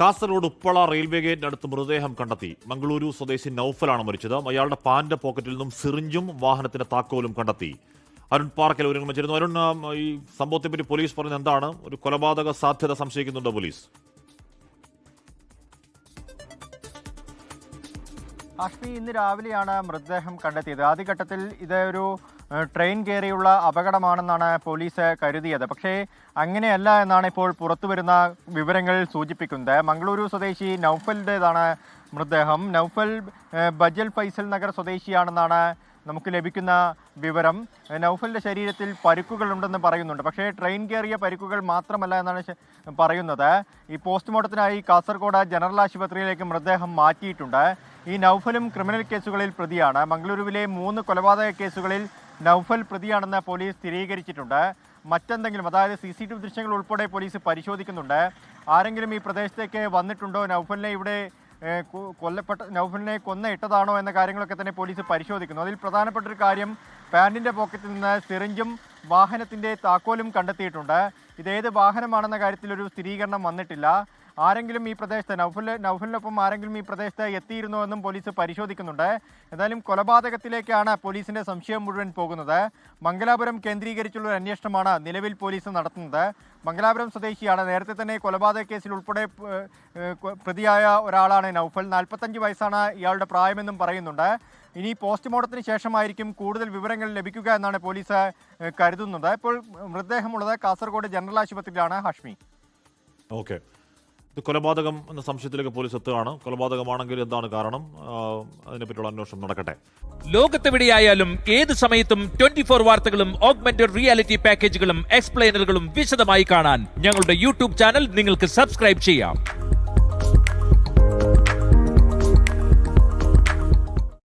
Kasaragod Uppala railway ഗേറ്റിനടുത്ത് മൃതദേഹം കണ്ടെത്തി. മംഗളൂരു സ്വദേശി നൌഫലാണ് മരിച്ചത്. അയാളുടെ പാന്റെ പോക്കറ്റിൽ നിന്നും സിറിഞ്ചും വാഹനത്തിന്റെ താക്കോലും കണ്ടെത്തി. അരുൺ പാർക്കിൽ ഒരു വെച്ചിരുന്നു. അരുൺ ഈ സംഭവത്തെപ്പറ്റി പോലീസ് പറഞ്ഞത് എന്താണ്? ഒരു കൊലപാതക സാധ്യത സംശയിക്കുന്നുണ്ടോ പോലീസ്? അഷ്മി ഇന്ന് രാവിലെയാണ് മൃതദേഹം കണ്ടെത്തിയത്. ആദ്യഘട്ടത്തിൽ ഇത് ഒരു ട്രെയിൻ കയറിയുള്ള അപകടമാണെന്നാണ് പോലീസ് കരുതിയത്. പക്ഷേ അങ്ങനെയല്ല എന്നാണ് ഇപ്പോൾ പുറത്തു വരുന്ന വിവരങ്ങൾ സൂചിപ്പിക്കുന്നത്. മംഗളൂരു സ്വദേശി നൌഫലിന്റെതാണ് മൃതദേഹം നൗഫൽ ബജൽ ഫൈസൽ നഗർ സ്വദേശിയാണെന്നാണ് നമുക്ക് ലഭിക്കുന്ന വിവരം. നൗഫലിന്റെ ശരീരത്തിൽ പരുക്കുകളുണ്ടെന്ന് പറയുന്നുണ്ട്. പക്ഷേ ട്രെയിൻ കയറിയ പരുക്കുകൾ മാത്രമല്ല എന്നാണ് പറയുന്നത്. ഈ പോസ്റ്റ്മോർട്ടത്തിനായി കാസർഗോഡ് ജനറൽ ആശുപത്രിയിലേക്ക് മൃതദേഹം മാറ്റിയിട്ടുണ്ട്. ഈ നൗഫലും ക്രിമിനൽ കേസുകളിൽ പ്രതിയാണ്. മംഗളൂരുവിലെ മൂന്ന് കൊലപാതക കേസുകളിൽ നൗഫൽ പ്രതിയാണെന്ന് പോലീസ് സ്ഥിരീകരിച്ചിട്ടുണ്ട്. മറ്റെന്തെങ്കിലും അതായത് സി സി ടി വി ദൃശ്യങ്ങൾ ഉൾപ്പെടെ പോലീസ് പരിശോധിക്കുന്നുണ്ട്. ആരെങ്കിലും ഈ പ്രദേശത്തേക്ക് വന്നിട്ടുണ്ടോ? നൗഫലിനെ ഇവിടെ കൊല്ലപ്പെട്ട നൌഫലിനെ കൊന്ന ഇട്ടതാണോ എന്ന കാര്യങ്ങളൊക്കെ തന്നെ പോലീസ് പരിശോധിക്കുന്നു. അതിൽ പ്രധാനപ്പെട്ട ഒരു കാര്യം പാന്റിന്റെ പോക്കറ്റിൽ നിന്ന് സിറിഞ്ചും വാഹനത്തിന്റെ താക്കോലും കണ്ടെത്തിയിട്ടുണ്ട്. ഇതേത് വാഹനമാണെന്ന കാര്യത്തിൽ ഒരു സ്ഥിരീകരണം വന്നിട്ടില്ല. ആരെങ്കിലും ഈ പ്രദേശത്ത് നൗഫൽ നൗഫലിനൊപ്പം ആരെങ്കിലും ഈ പ്രദേശത്ത് എത്തിയിരുന്നോ എന്നും പോലീസ് പരിശോധിക്കുന്നുണ്ട്. എന്തായാലും കൊലപാതകത്തിലേക്കാണ് പോലീസിന്റെ സംശയം മുഴുവൻ പോകുന്നത്. മംഗലാപുരം കേന്ദ്രീകരിച്ചുള്ള ഒരു അന്വേഷണമാണ് നിലവിൽ പോലീസ് നടത്തുന്നത്. മംഗലാപുരം സ്വദേശിയാണ്. നേരത്തെ തന്നെ കൊലപാതക കേസിൽ ഉൾപ്പെടെ പ്രതിയായ ഒരാളാണ് നൗഫൽ. നാൽപ്പത്തഞ്ച് വയസ്സാണ് ഇയാളുടെ പ്രായമെന്നും പറയുന്നുണ്ട്. ഇനി പോസ്റ്റ്മോർട്ടത്തിന് ശേഷമായിരിക്കും കൂടുതൽ വിവരങ്ങൾ ലഭിക്കുക എന്നാണ് പോലീസ് കരുതുന്നത്. ഇപ്പോൾ മൃതദേഹമുള്ളത് കാസർഗോഡ് ജനറൽ ആശുപത്രിയിലാണ്. ഹാഷ്മി. ഓക്കെ. ഇത് കൊലപാതകം എന്ന സംശയത്തിലേക്ക് പോലീസ് എത്തുകയാണ്. കൊലപാതകമാണെങ്കിൽ എന്താണ് കാരണം? അതിനെപ്പറ്റിയുള്ള അന്വേഷണം നടക്കട്ടെ. ലോകത്തെവിടെയായാലും ഏത് സമയത്തും ട്വന്റി ഫോർ വാർത്തകളും ഓഗ്മെന്റഡ് റിയാലിറ്റി പാക്കേജുകളും എക്സ്പ്ലെയിനറുകളും വിശദമായി കാണാൻ ഞങ്ങളുടെ യൂട്യൂബ് ചാനൽ നിങ്ങൾക്ക് സബ്സ്ക്രൈബ് ചെയ്യാം.